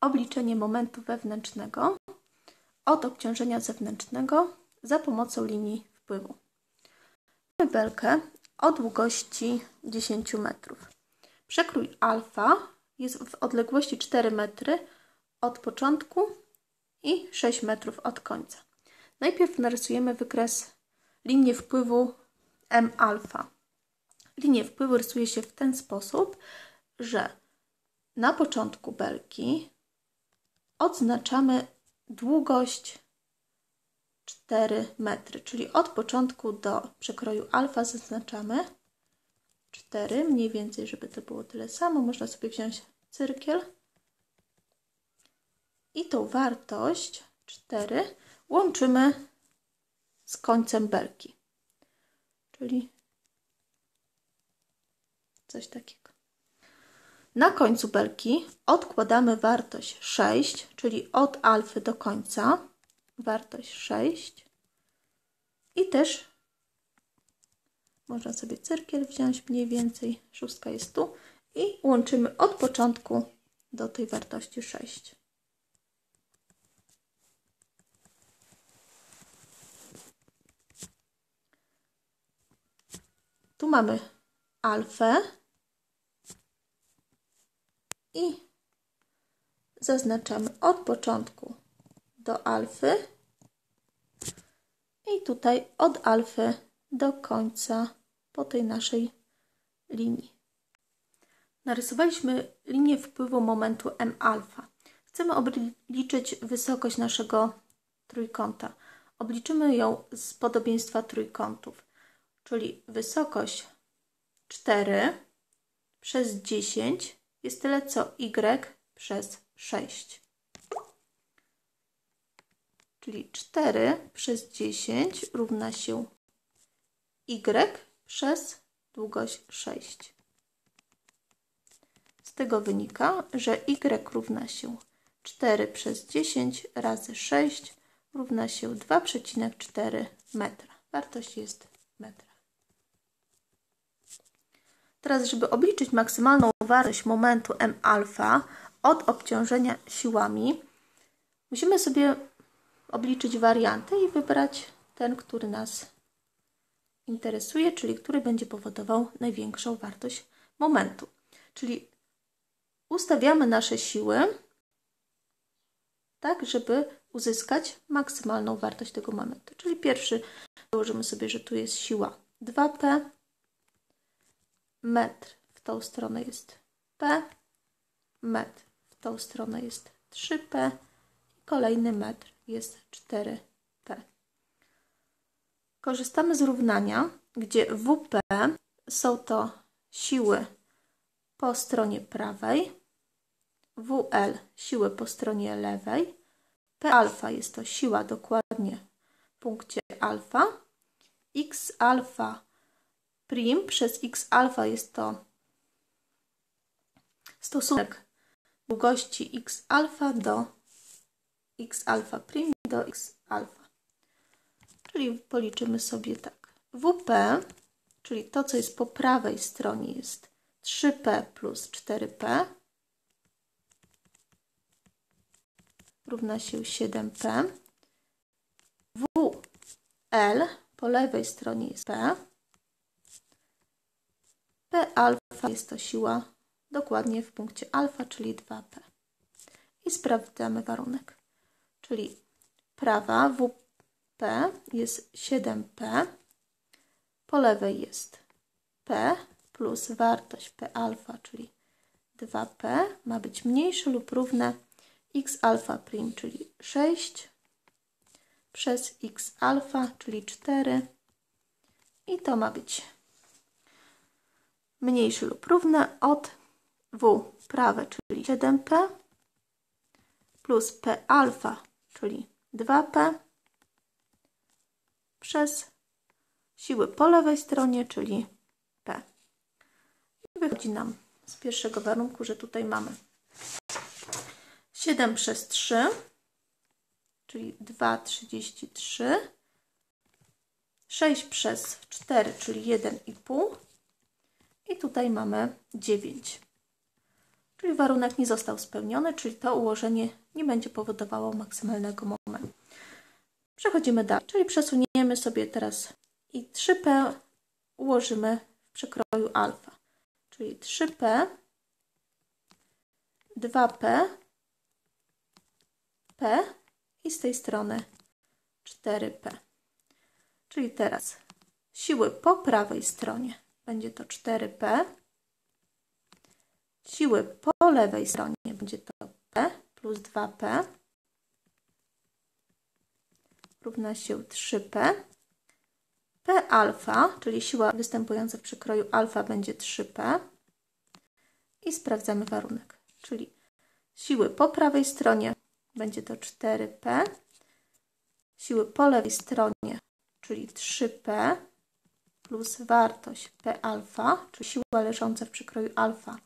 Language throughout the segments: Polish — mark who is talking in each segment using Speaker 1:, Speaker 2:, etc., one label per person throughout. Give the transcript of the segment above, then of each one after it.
Speaker 1: obliczenie momentu wewnętrznego od obciążenia zewnętrznego za pomocą linii wpływu. Mamy belkę o długości 10 metrów. Przekrój alfa jest w odległości 4 metry od początku i 6 metrów od końca. Najpierw narysujemy wykres linii wpływu M alfa. Linię wpływu rysuje się w ten sposób, że na początku belki odznaczamy długość 4 metry, czyli od początku do przekroju alfa zaznaczamy 4, mniej więcej, żeby to było tyle samo. Można sobie wziąć cyrkiel i tą wartość 4 łączymy z końcem belki, czyli coś takiego. Na końcu belki odkładamy wartość 6, czyli od alfy do końca, wartość 6 i też można sobie cyrkiel wziąć mniej więcej, szóstka jest tu. I łączymy od początku do tej wartości 6. Tu mamy alfę i zaznaczamy od początku do alfy i tutaj od alfy do końca po tej naszej linii. Narysowaliśmy linię wpływu momentu M alfa. Chcemy obliczyć wysokość naszego trójkąta. Obliczymy ją z podobieństwa trójkątów, czyli wysokość 4 przez 10 jest tyle co y przez 6. Czyli 4 przez 10 równa się y przez długość 6. Z tego wynika, że y równa się 4 przez 10 razy 6 równa się 2,4 metra. Wartość jest metra. Teraz, żeby obliczyć maksymalną wartość momentu M alfa od obciążenia siłami, musimy sobie obliczyć warianty i wybrać ten, który nas interesuje, czyli który będzie powodował największą wartość momentu. Czyli ustawiamy nasze siły tak, żeby uzyskać maksymalną wartość tego momentu. Czyli pierwszy założymy sobie, że tu jest siła 2P, metr w tą stronę jest P, metr w tą stronę jest 3P i kolejny metr jest 4P. Korzystamy z równania, gdzie WP są to siły po stronie prawej, WL siły po stronie lewej, P alfa jest to siła dokładnie w punkcie alfa, X alfa prim przez x alfa jest to stosunek długości x alfa do x alfa prim do x alfa. Czyli policzymy sobie tak. WP, czyli to, co jest po prawej stronie jest 3P plus 4P równa się 7P. WL po lewej stronie jest P P alfa jest to siła dokładnie w punkcie alfa, czyli 2P. I sprawdzamy warunek. Czyli prawa WP jest 7P, po lewej jest P plus wartość P alfa, czyli 2P ma być mniejsze lub równe x alfa prim, czyli 6 przez x alfa, czyli 4 i to ma być mniejsze lub równe od W prawe, czyli 7P plus P alfa, czyli 2P przez siły po lewej stronie, czyli P. I wychodzi nam z pierwszego warunku, że tutaj mamy 7 przez 3, czyli 2,33, 6 przez 4, czyli 1,5 i tutaj mamy 9. Czyli warunek nie został spełniony, czyli to ułożenie nie będzie powodowało maksymalnego momentu. Przechodzimy dalej, czyli przesuniemy sobie teraz i 3P ułożymy w przekroju alfa. Czyli 3P, 2P, P i z tej strony 4P. Czyli teraz siły po prawej stronie będzie to 4P, siły po lewej stronie będzie to P plus 2P równa się 3P. P alfa, czyli siła występująca w przekroju alfa będzie 3P. I sprawdzamy warunek, czyli siły po prawej stronie będzie to 4P, siły po lewej stronie, czyli 3P plus wartość P alfa, czyli siła leżąca w przekroju alfa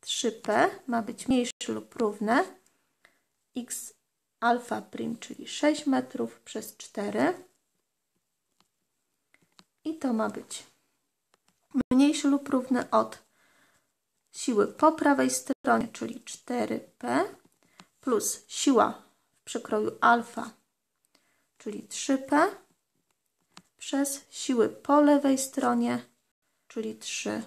Speaker 1: 3P ma być mniejsze lub równe. X alfa prim, czyli 6 metrów przez 4 i to ma być mniejsze lub równe od siły po prawej stronie, czyli 4P plus siła w przekroju alfa, czyli 3P przez siły po lewej stronie, czyli 3P.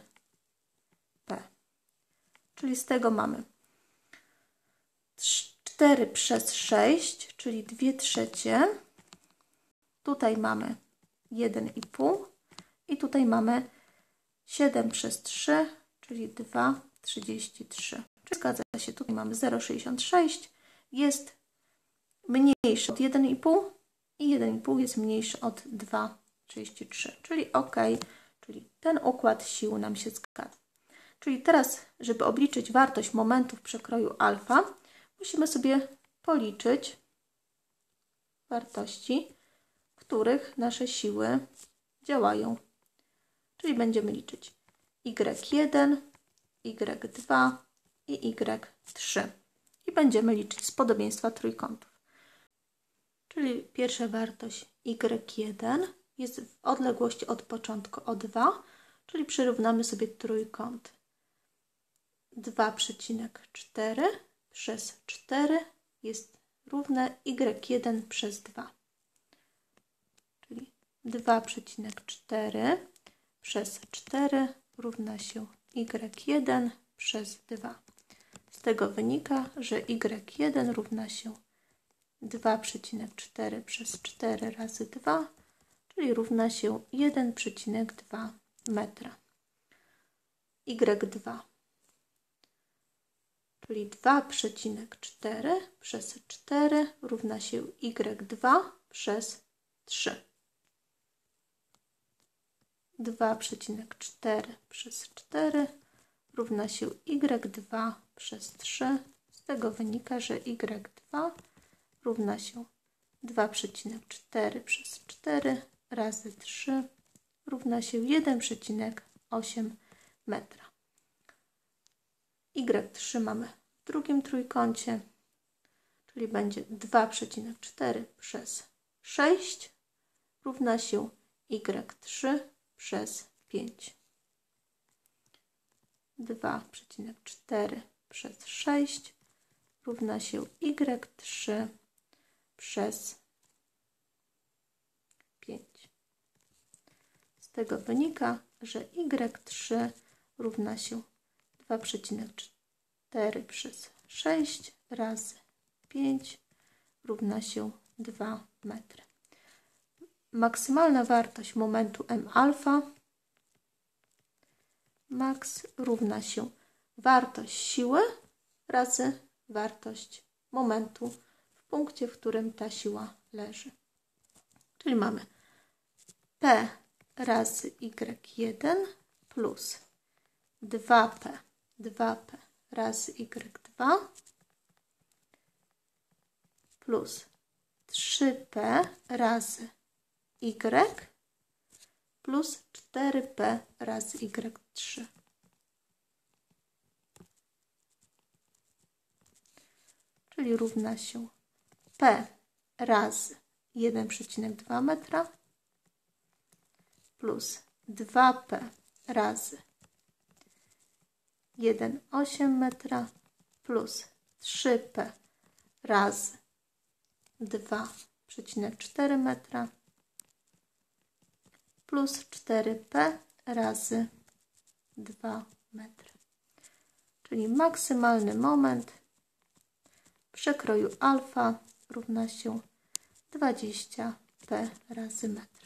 Speaker 1: Czyli z tego mamy 4 przez 6, czyli 2 trzecie. Tutaj mamy 1,5 i tutaj mamy 7 przez 3, czyli 2,33. Zgadza się, tutaj mamy 0,66, jest mniejszy od 1,5 i 1,5 jest mniejszy od 2,33, czyli OK, czyli ten układ sił nam się zgadza. Czyli teraz, żeby obliczyć wartość momentu w przekroju alfa, musimy sobie policzyć wartości, w których nasze siły działają. Czyli będziemy liczyć y1, y2 i y3. I będziemy liczyć z podobieństwa trójkątów. Czyli pierwsza wartość y1 jest w odległości od początku o 2, czyli przyrównamy sobie trójkąt 2,4 przez 4 jest równe y1 przez 2. Czyli 2,4 przez 4 równa się y1 przez 2. Z tego wynika, że y1 równa się 2,4 przez 4 razy 2, czyli równa się 1,2 metra. y2 czyli 2,4 przez 4 równa się y2 przez 3. 2,4 przez 4 równa się y2 przez 3. Z tego wynika, że y2 równa się 2,4 przez 4 razy 3 równa się 1,8 metra. Y3 mamy drugim trójkącie, czyli będzie 2,4 przez 6 równa się y3 przez 5. 2,4 przez 6 równa się y3 przez 5. Z tego wynika, że y3 równa się 2,4 4 przez 6 razy 5 równa się 2 metry. Maksymalna wartość momentu m alfa max równa się wartość siły razy wartość momentu w punkcie, w którym ta siła leży. Czyli mamy P razy Y1 plus 2P, 2P razy y2 plus 3p razy y plus 4p razy y3. Czyli równa się p razy 1,2 metra plus 2p razy 1,8 metra plus 3P razy 2,4 metra plus 4P razy 2 metry. Czyli maksymalny moment przekroju alfa równa się 20P razy metr.